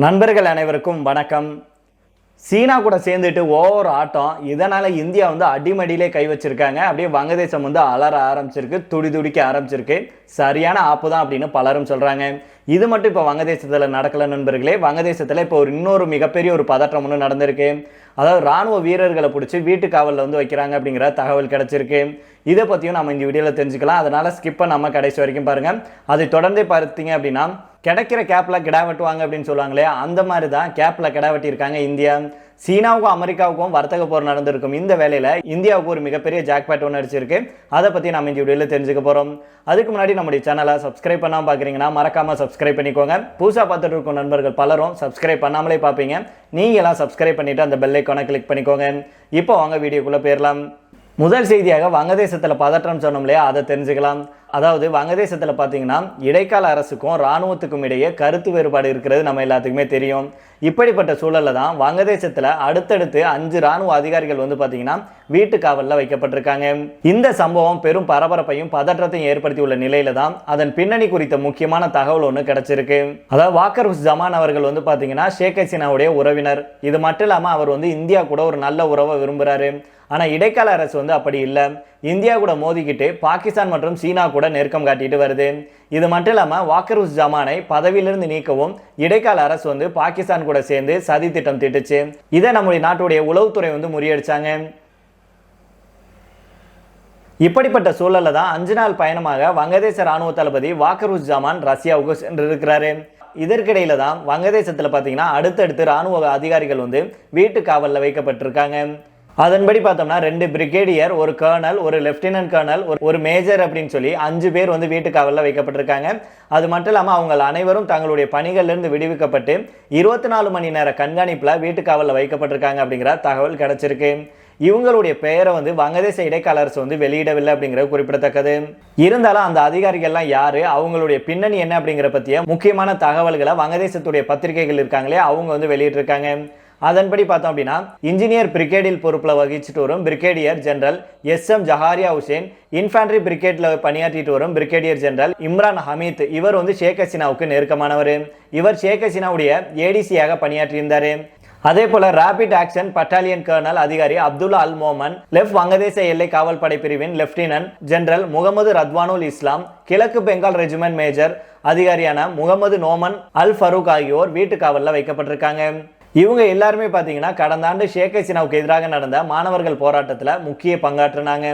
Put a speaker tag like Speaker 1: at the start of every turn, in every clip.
Speaker 1: நண்பர்கள் அனைவருக்கும் வணக்கம். சீனா கூட சேர்ந்துட்டு ஓவர் ஆட்டம். இதனால் இந்தியா வந்து அடிமடியிலே கை வச்சிருக்காங்க. அப்படியே வங்கதேசம் வந்து அலற ஆரம்பிச்சிருக்கு துடி துடிக்க ஆரம்பிச்சிருக்கு. சரியான ஆப்பு தான் அப்படின்னு பலரும் சொல்கிறாங்க இது மட்டும் இப்போ வங்கதேசத்தில் நடக்கல நண்பர்களே. வங்கதேசத்தில் இப்போ ஒரு இன்னொரு மிகப்பெரிய ஒரு பதற்றம் ஒன்று நடந்திருக்கு. அதாவது ராணுவ வீரர்களை பிடிச்சி வீட்டு காவலில் வந்து வைக்கிறாங்க அப்படிங்கிற தகவல் கிடச்சிருக்கு. இதை பற்றியும் நம்ம இந்த வீடியோவில் தெரிஞ்சுக்கலாம். அதனால் ஸ்கிப்பை நம்ம கடைசி வரைக்கும் பாருங்கள் அதை தொடர்ந்து பார்த்தீங்க அப்படின்னா கிடைக்கிற கேப்பில் கிடா வெட்டுவாங்க அப்படின்னு சொல்லுவாங்களே அந்த மாதிரி தான் கேப்பில் கிடா வெட்டியிருக்காங்க இந்தியா. சீனாவுக்கும் அமெரிக்காவுக்கும் வர்த்தக போர் நடந்திருக்கும் இந்த வேலையில் இந்தியாவுக்கு ஒரு மிகப்பெரிய ஜாக்பேட் ஒன்று அடிச்சிருக்கு. அதை பற்றி நம்ம இந்த வீடியோவில் தெரிஞ்சுக்க போகிறோம் அதுக்கு முன்னாடி நம்முடைய சேனலை சப்ஸ்கிரைப் பண்ணாமல் பார்க்குறீங்கன்னா மறக்காமல் சப்ஸ்கிரைப் பண்ணிக்கோங்க. புதுசாக பார்த்துட்டு இருக்கும் நண்பர்கள் பலரும் சப்ஸ்கிரைப் பண்ணாமலே பார்ப்பீங்க. நீங்களாம் சப்ஸ்கிரைப் பண்ணிவிட்டு அந்த பெல்லைக்கான கிளிக் பண்ணிக்கோங்க. இப்போ வாங்க வீடியோக்குள்ளே போயிடலாம். முதல் செய்தியாக வங்கதேசத்தில் பதற்றம் சொன்னோம் இல்லையா? அதை தெரிஞ்சுக்கலாம். அதாவது வங்கதேசத்தில் பார்த்தீங்கன்னா இடைக்கால அரசுக்கும் இராணுவத்துக்கும் இடையே கருத்து வேறுபாடு இருக்கிறது நம்ம எல்லாத்துக்குமே தெரியும். இப்படிப்பட்ட சூழலில் தான் வங்கதேசத்தில் அடுத்தடுத்து அஞ்சு இராணுவ அதிகாரிகள் வந்து பார்த்தீங்கன்னா வீட்டு காவலில் வைக்கப்பட்டிருக்காங்க. இந்த சம்பவம் பெரும் பரபரப்பையும் பதற்றத்தையும் ஏற்படுத்தியுள்ள நிலையில தான் அதன் பின்னணி குறித்த முக்கியமான தகவல் ஒன்று கிடைச்சிருக்கு. அதாவது வாக்கர் ஜமான் அவர்கள் வந்து பார்த்தீங்கன்னா ஷேக் ஹசீனாவுடைய உறவினர். இது மட்டும் இல்லாமல் அவர் வந்து இந்தியா கூட ஒரு நல்ல உறவை விரும்புகிறாரு ஆனால் இடைக்கால அரசு வந்து அப்படி இல்லை. இந்தியா கூட மோதிக்கிட்டு பாகிஸ்தான் மற்றும் சீனா கூட நெருக்கம் காட்டிட்டு வருது. இது மட்டும் இல்லாமல் வாக்கர் உஸ் ஜமானை பதவியிலிருந்து நீக்கவும் இடைக்கால அரசு வந்து பாகிஸ்தான் கூட சேர்ந்து சதி திட்டம் திட்டுச்சு. இதை நம்முடைய நாட்டுடைய உளவுத்துறை வந்து முறியடிச்சாங்க. இப்படிப்பட்ட சூழலில் தான் அஞ்சு நாள் பயணமாக வங்கதேச ராணுவ தளபதி வாக்கருஸ் ஜமான் ரஷ்யாவுக்கு சென்றிருக்கிறாரு. இதற்கிடையில தான் வங்கதேசத்தில் பார்த்தீங்கன்னா அடுத்தடுத்து ராணுவ அதிகாரிகள் வந்து வீட்டு காவலில் வைக்கப்பட்டிருக்காங்க. அதன்படி பார்த்தோம்னா ரெண்டு பிரிகேடியர் ஒரு கர்னல் ஒரு லெப்டினன்ட் கர்னல் ஒரு மேஜர் அப்படின்னு சொல்லி அஞ்சு பேர் வந்து வீட்டுக்காவலில் வைக்கப்பட்டிருக்காங்க. அது மட்டும் இல்லாமல் அவங்க அனைவரும் தங்களுடைய பணிகள்லேருந்து விடுவிக்கப்பட்டு இருபத்தி நாலு மணி நேர கண்காணிப்பில் வீட்டுக்காவலில் வைக்கப்பட்டிருக்காங்க அப்படிங்கிற தகவல் கிடைச்சிருக்கு. இவங்களுடைய பெயரை வந்து வங்கதேச இடைக்கால அரசு வந்து வெளியிடவில்லை அப்படிங்கிறது குறிப்பிடத்தக்கது. இருந்தாலும் அந்த அதிகாரிகள்லாம் யாரு? அவங்களுடைய பின்னணி என்ன அப்படிங்கிற பற்றிய முக்கியமான தகவல்களை வங்கதேசத்துடைய பத்திரிகைகள் இருக்காங்களே அவங்க வந்து வெளியிட்டிருக்காங்க. அதன்படி பார்த்தோம் அப்படின்னா இன்ஜினியர் பிரிகேடில் பொறுப்பில் வகிச்சுட்டு வரும் brigadier general S M Jaharia Hussain infantry பிரிகேட்ல பணியாற்றிட்டு வரும் பிரிகேடியர் ஜெனரல் இம்ரான் ஹமீத். இவர் வந்து ஷேக் ஹசீனாவுக்கு நெருக்கமானவர். இவர் ஷேக் ஹசீனாவுடைய ஏடிசியாக பணியாற்றியிருந்தார். அதே போல ரேபிட் ஆக்ஷன் பட்டாலியன் கர்னல் அதிகாரி அப்துல்லா அல் மோமன் லெப்ட் வங்கதேச எல்லை காவல் படை பிரிவின் லெப்டினன்ட் ஜெனரல் முகமது ரத்வானுல் இஸ்லாம் கிழக்கு பெங்கால் ரெஜிமெண்ட் மேஜர் அதிகாரியான முகமது நோமன் அல் ஃபரூக் ஆகியோர் வீட்டு காவலில் வைக்கப்பட்டிருக்காங்க. இவங்க எல்லாருமே பார்த்தீங்கன்னா கடந்த ஆண்டு ஷேக் ஹசீனாவுக்கு எதிராக நடந்த மாணவர்கள் போராட்டத்தில் முக்கிய பங்காற்றினாங்க.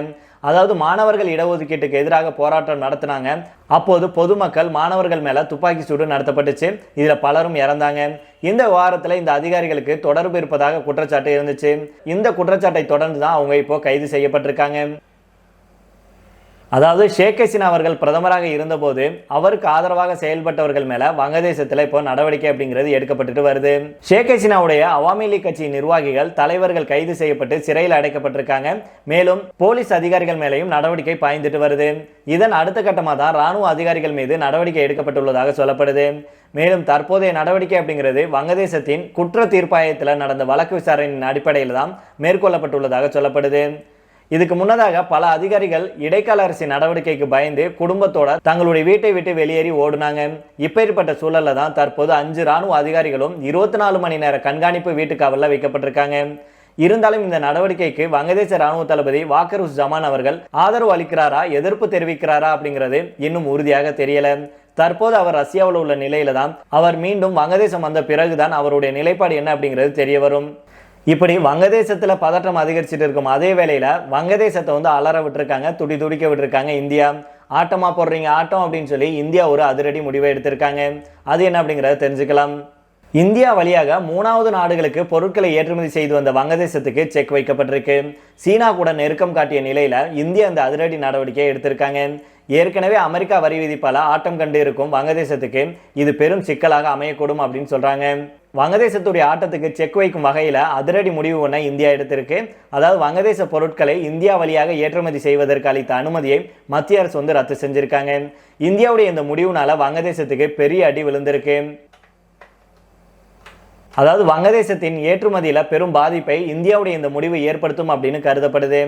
Speaker 1: அதாவது மாணவர்கள் இடஒதுக்கீட்டுக்கு எதிராக போராட்டம் நடத்தினாங்க. அப்போது பொதுமக்கள் மாணவர்கள் மேலே துப்பாக்கி சூடு நடத்தப்பட்டுச்சு. இதில் பலரும் இறந்தாங்க. இந்த வாரத்தில் இந்த அதிகாரிகளுக்கு தொடர்பு இருப்பதாக குற்றச்சாட்டு இருந்துச்சு. இந்த குற்றச்சாட்டை தொடர்ந்து தான் அவங்க இப்போ கைது செய்யப்பட்டிருக்காங்க. அதாவது ஷேக் ஹசீனா அவர்கள் பிரதமராக இருந்தபோது அவருக்கு ஆதரவாக செயல்பட்டவர்கள் மேல வங்கதேசத்தில் இப்போ நடவடிக்கை அப்படிங்கிறது எடுக்கப்பட்டுட்டு வருது. ஷேக் ஹசீனாவுடைய அவாமி லீக் கட்சி நிர்வாகிகள் தலைவர்கள் கைது செய்யப்பட்டு சிறையில் அடைக்கப்பட்டிருக்காங்க. மேலும் போலீஸ் அதிகாரிகள் மேலையும் நடவடிக்கை பாய்ந்துட்டு வருது. இதன் அடுத்த கட்டமாக தான் ராணுவ அதிகாரிகள் மீது நடவடிக்கை எடுக்கப்பட்டுள்ளதாக சொல்லப்படுது. மேலும் தற்போதைய நடவடிக்கை அப்படிங்கிறது வங்கதேசத்தின் குற்ற தீர்ப்பாயத்தில் நடந்த வழக்கு விசாரணையின் அடிப்படையில் தான் மேற்கொள்ளப்பட்டுள்ளதாக சொல்லப்படுது. இதுக்கு முன்னதாக பல அதிகாரிகள் இடைக்கால அரசின் நடவடிக்கைக்கு பயந்து குடும்பத்தோட தங்களுடைய வீட்டை விட்டு வெளியேறி ஓடுனாங்க. இப்பேற்பட்ட சூழல்ல தான் தற்போது அஞ்சு ராணுவ அதிகாரிகளும் இருபத்தி நாலு மணி நேர கண்காணிப்பு வீட்டுக்காவலில் வைக்கப்பட்டிருக்காங்க. இருந்தாலும் இந்த நடவடிக்கைக்கு வங்கதேச ராணுவ தளபதி வாக்கர் ஜமான் அவர்கள் ஆதரவு அளிக்கிறாரா எதிர்ப்பு தெரிவிக்கிறாரா அப்படிங்கிறது இன்னும் உறுதியாக தெரியல. தற்போது அவர் ரஷ்யாவில் உள்ள நிலையில தான் அவர் மீண்டும் வங்கதேசம் வந்த பிறகுதான் அவருடைய நிலைப்பாடு என்ன அப்படிங்கிறது தெரிய வரும். இப்படி வங்கதேசத்தில் பதற்றம் அதிகரிச்சுட்டு இருக்கும். அதே வேளையில் வங்கதேசத்தை வந்து அலற விட்டுருக்காங்க துடி துடிக்க விட்டுருக்காங்க. இந்தியா ஆட்டமாக போடுறீங்க ஆட்டம் அப்படின்னு சொல்லி இந்தியா ஒரு அதிரடி முடிவை எடுத்திருக்காங்க. அது என்ன அப்படிங்கிறத தெரிஞ்சுக்கலாம். இந்தியா வழியாக மூணாவது நாடுகளுக்கு பொருட்களை ஏற்றுமதி செய்து வந்த வங்கதேசத்துக்கு செக் வைக்கப்பட்டிருக்கு. சீனா கூட நெருக்கம் காட்டிய நிலையில் இந்தியா அந்த அதிரடி நடவடிக்கையை எடுத்திருக்காங்க. ஏற்கனவே அமெரிக்கா வரி விதிப்பால் ஆட்டம் கண்டு இருக்கும் வங்கதேசத்துக்கு இது பெரும் சிக்கலாக அமையக்கூடும் அப்படின்னு சொல்கிறாங்க வங்கதேசத்துடைய ஆட்டத்துக்கு செக் வைக்கும் வகையில் அதிரடி முடிவு ஒன்றை இந்தியா எடுத்திருக்கு. அதாவது வங்கதேச பொருட்களை இந்தியா வழியாக ஏற்றுமதி செய்வதற்கு அளித்த அனுமதியை மத்திய அரசு வந்து ரத்து செஞ்சுருக்காங்க. இந்தியாவுடைய இந்த முடிவுனால வங்கதேசத்துக்கு பெரிய அடி விழுந்திருக்கு. அதாவது வங்கதேசத்தின் ஏற்றுமதியில் பெரும் பாதிப்பை இந்தியாவுடைய இந்த முடிவு ஏற்படுத்தும் அப்படின்னு கருதப்படுது.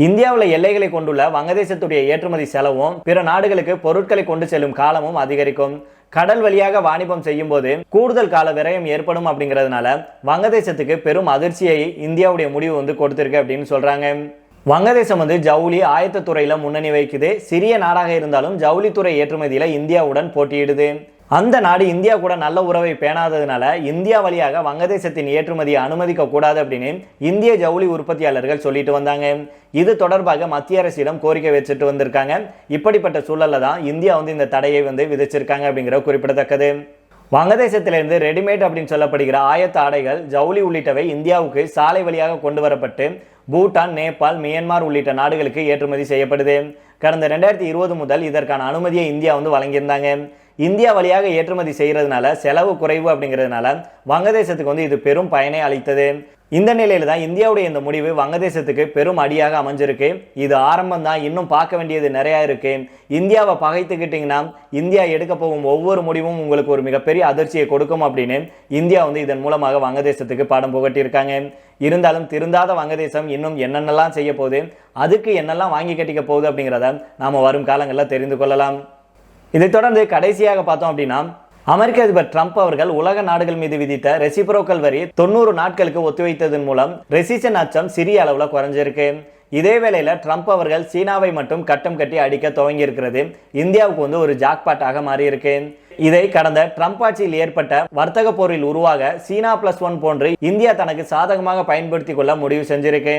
Speaker 1: இந்தியாவில் எல்லைகளை கொண்டுள்ள வங்கதேசத்துடைய ஏற்றுமதி செலவும் பிற நாடுகளுக்கு பொருட்களை கொண்டு செல்லும் காலமும் அதிகரிக்கும். கடல் வழியாக வாணிபம் செய்யும் போது கூடுதல் கால விரயம் ஏற்படும் அப்படிங்கிறதுனால வங்கதேசத்துக்கு பெரும் அதிர்ச்சியை இந்தியாவுடைய முடிவு வந்து கொடுத்திருக்கு அப்படின்னு சொல்றாங்க. வங்கதேசம் வந்து ஜவுளி ஆயத்தத்துறையில முன்னணி வைக்குது சிறிய நாடாக இருந்தாலும் ஜவுளித்துறை ஏற்றுமதியில இந்தியாவுடன் போட்டியிடுது. அந்த நாடு இந்தியா கூட நல்ல உறவை பேணாததுனால இந்தியா வழியாக வங்கதேசத்தின் ஏற்றுமதியை அனுமதிக்க கூடாது அப்படின்னு இந்திய ஜவுளி உற்பத்தியாளர்கள் சொல்லிட்டு வந்தாங்க. இது தொடர்பாக மத்திய அரசிடம் கோரிக்கை வச்சுட்டு வந்திருக்காங்க. இப்படிப்பட்ட சூழல்ல தான் இந்தியா வந்து இந்த தடையை வந்து விதிச்சிருக்காங்க அப்படிங்கிற குறிப்பிடத்தக்கது. வங்கதேசத்திலிருந்து ரெடிமேட் அப்படின்னு சொல்லப்படுகிற ஆயத்த ஆடைகள் ஜவுளி உள்ளிட்டவை இந்தியாவுக்கு சாலை வழியாக கொண்டு வரப்பட்டு பூட்டான் நேபாள் மியான்மார் உள்ளிட்ட நாடுகளுக்கு ஏற்றுமதி செய்யப்படுது. கடந்த ரெண்டாயிரத்தி இருபது முதல் இதற்கான அனுமதியை இந்தியா வந்து வழங்கியிருந்தாங்க. இந்தியா வழியாக ஏற்றுமதி செய்கிறதுனால செலவு குறைவு அப்படிங்கிறதுனால வங்கதேசத்துக்கு வந்து இது பெரும் பயனை அளித்தது. இந்த நிலையில் தான் இந்தியாவுடைய இந்த முடிவு வங்கதேசத்துக்கு பெரும் அடியாக அமைஞ்சிருக்கு. இது ஆரம்பம் தான் இன்னும் பார்க்க வேண்டியது நிறையா இருக்கு. இந்தியாவை பகைத்துக்கிட்டிங்கன்னா இந்தியா எடுக்க போகும் ஒவ்வொரு முடிவும் உங்களுக்கு ஒரு மிகப்பெரிய அதிர்ச்சியை கொடுக்கும் அப்படின்னு இந்தியா வந்து இதன் மூலமாக வங்கதேசத்துக்கு பாடம் புகட்டியிருக்காங்க. இருந்தாலும் திருந்தாத வங்கதேசம் இன்னும் என்னென்னலாம் செய்ய போகுது அதுக்கு என்னெல்லாம் வாங்கி கட்டிக்க போகுது அப்படிங்கிறத நாம் வரும் காலங்களில் தெரிந்து கொள்ளலாம். இதைத் தொடர்ந்து கடைசியாக பார்த்தோம் அப்படின்னா அமெரிக்க அதிபர் ட்ரம்ப் அவர்கள் உலக நாடுகள் மீது விதித்த ரெசிப்ரோக்கல் வரி தொண்ணூறு நாட்களுக்கு ஒத்திவைத்ததன் மூலம் ரெசிஷன் அச்சம் சிறிய அளவில் குறைஞ்சிருக்கு. இதே வேளையில் ட்ரம்ப் அவர்கள் சீனாவை மட்டும் கட்டம் கட்டி அடிக்க துவங்கி இருக்கிறது இந்தியாவுக்கு வந்து ஒரு ஜாக்பாட்டாக மாறியிருக்கு. இதை கடந்த ட்ரம்ப் ஆட்சியில் ஏற்பட்ட வர்த்தக போரில் உருவாக சீனா பிளஸ் ஒன் போன்று இந்தியா தனக்கு சாதகமாக பயன்படுத்திக் கொள்ள முடிவு செஞ்சிருக்கு.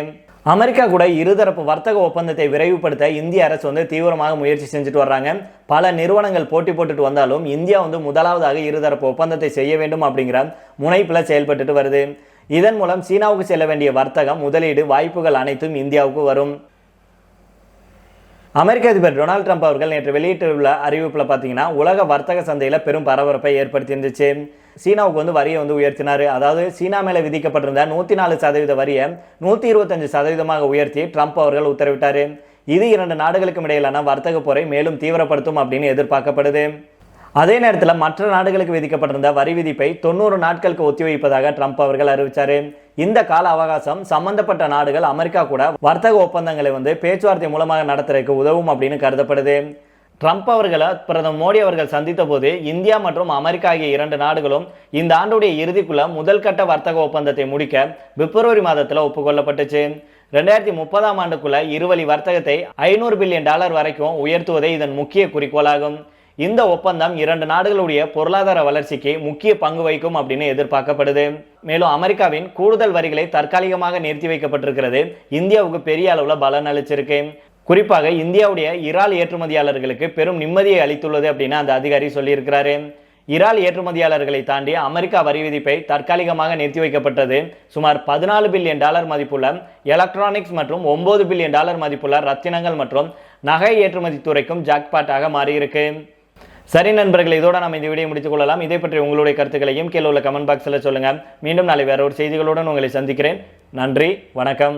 Speaker 1: அமெரிக்கா கூட இருதரப்பு வர்த்தக ஒப்பந்தத்தை விரைவுபடுத்த இந்திய அரசு வந்து தீவிரமாக முயற்சி செஞ்சுட்டு வர்றாங்க. பல நிறுவனங்கள் போட்டி போட்டுட்டு வந்தாலும் இந்தியா வந்து முதலாவதாக இருதரப்பு ஒப்பந்தத்தை செய்ய வேண்டும் அப்படிங்கிற முனைப்பில் செயல்பட்டுட்டு வருது. இதன் மூலம் சீனாவுக்கு செல்ல வேண்டிய வர்த்தகம் முதலீடு வாய்ப்புகள் அனைத்தும் இந்தியாவுக்கு வரும். அமெரிக்க அதிபர் டொனால்டு ட்ரம்ப் அவர்கள் நேற்று வெளியிட்டுள்ள அறிவிப்பில் பார்த்தீங்கன்னா உலக வர்த்தக சந்தையில் பெரும் பரபரப்பை ஏற்படுத்தியிருந்துச்சு. சீனாவுக்கு வந்து வரியை வந்து உயர்த்தினார். அதாவது சீனா மேலே விதிக்கப்பட்டிருந்த நூற்றி நாலு சதவீத வரியை நூற்றி இருபத்தஞ்சு சதவீதமாக உயர்த்தி ட்ரம்ப் அவர்கள் உத்தரவிட்டார். இது இரண்டு நாடுகளுக்கும் இடையிலான வர்த்தக போரை மேலும் தீவிரப்படுத்தும் அப்படின்னு எதிர்பார்க்கப்படுது. அதே நேரத்தில் மற்ற நாடுகளுக்கு விதிக்கப்பட்டிருந்த வரி விதிப்பை தொண்ணூறு நாட்களுக்கு ஒத்திவைப்பதாக ட்ரம்ப் அவர்கள் அறிவித்தார் இந்த கால அவகாசம் சம்பந்தப்பட்ட நாடுகள் அமெரிக்கா கூட வர்த்தக ஒப்பந்தங்களை வந்து பேச்சுவார்த்தை மூலமாக நடத்துறதுக்கு உதவும் அப்படின்னு கருதப்படுது. ட்ரம்ப் அவர்களை பிரதமர் மோடி அவர்கள் சந்தித்த போது இந்தியா மற்றும் அமெரிக்கா ஆகிய இரண்டு நாடுகளும் இந்த ஆண்டுடைய இறுதிக்குள்ள முதல் கட்ட வர்த்தக ஒப்பந்தத்தை முடிக்க பிப்ரவரி மாதத்தில் ஒப்புக்கொள்ளப்பட்டுச்சு. ரெண்டாயிரத்தி முப்பதாம் ஆண்டுக்குள்ள இருவழி வர்த்தகத்தை ஐநூறு பில்லியன் டாலர் வரைக்கும் உயர்த்துவதே இதன் முக்கிய குறிக்கோளாகும். இந்த ஒப்பந்தம் இரண்டு நாடுகளுடைய பொருளாதார வளர்ச்சிக்கு முக்கிய பங்கு வகிக்கும் அப்படின்னு எதிர்பார்க்கப்படுது. மேலும் அமெரிக்காவின் கூடுதல் வரிகளை தற்காலிகமாக நிறுத்தி வைக்கப்பட்டிருக்கிறது. இந்தியாவுக்கு பெரிய அளவில் பலன் அளிச்சிருக்கு. குறிப்பாக இந்தியாவுடைய இறால் ஏற்றுமதியாளர்களுக்கு பெரும் நிம்மதியை அளித்துள்ளது அப்படின்னு அந்த அதிகாரி சொல்லியிருக்கிறாரு. இறால் ஏற்றுமதியாளர்களை தாண்டி அமெரிக்கா வரி விதிப்பை தற்காலிகமாக நிறுத்தி வைக்கப்பட்டது. சுமார் பதினாலு பில்லியன் டாலர் மதிப்புள்ள எலக்ட்ரானிக்ஸ் மற்றும் ஒன்பது பில்லியன் டாலர் மதிப்புள்ள ரத்தினங்கள் மற்றும் நகை ஏற்றுமதி துறைக்கும் ஜாக்பாட்டாக மாறியிருக்கு. சரி நண்பர்கள் இதோட நம்ம இந்த வீடியோ முடித்துக் கொள்ளலாம். இதை பற்றி உங்களுடைய கருத்துக்களையும் கீழே உள்ள கமெண்ட் பாக்ஸில் சொல்லுங்கள் மீண்டும் நாளை வேற ஒரு செய்திகளுடன் உங்களை சந்திக்கிறேன். நன்றி வணக்கம்.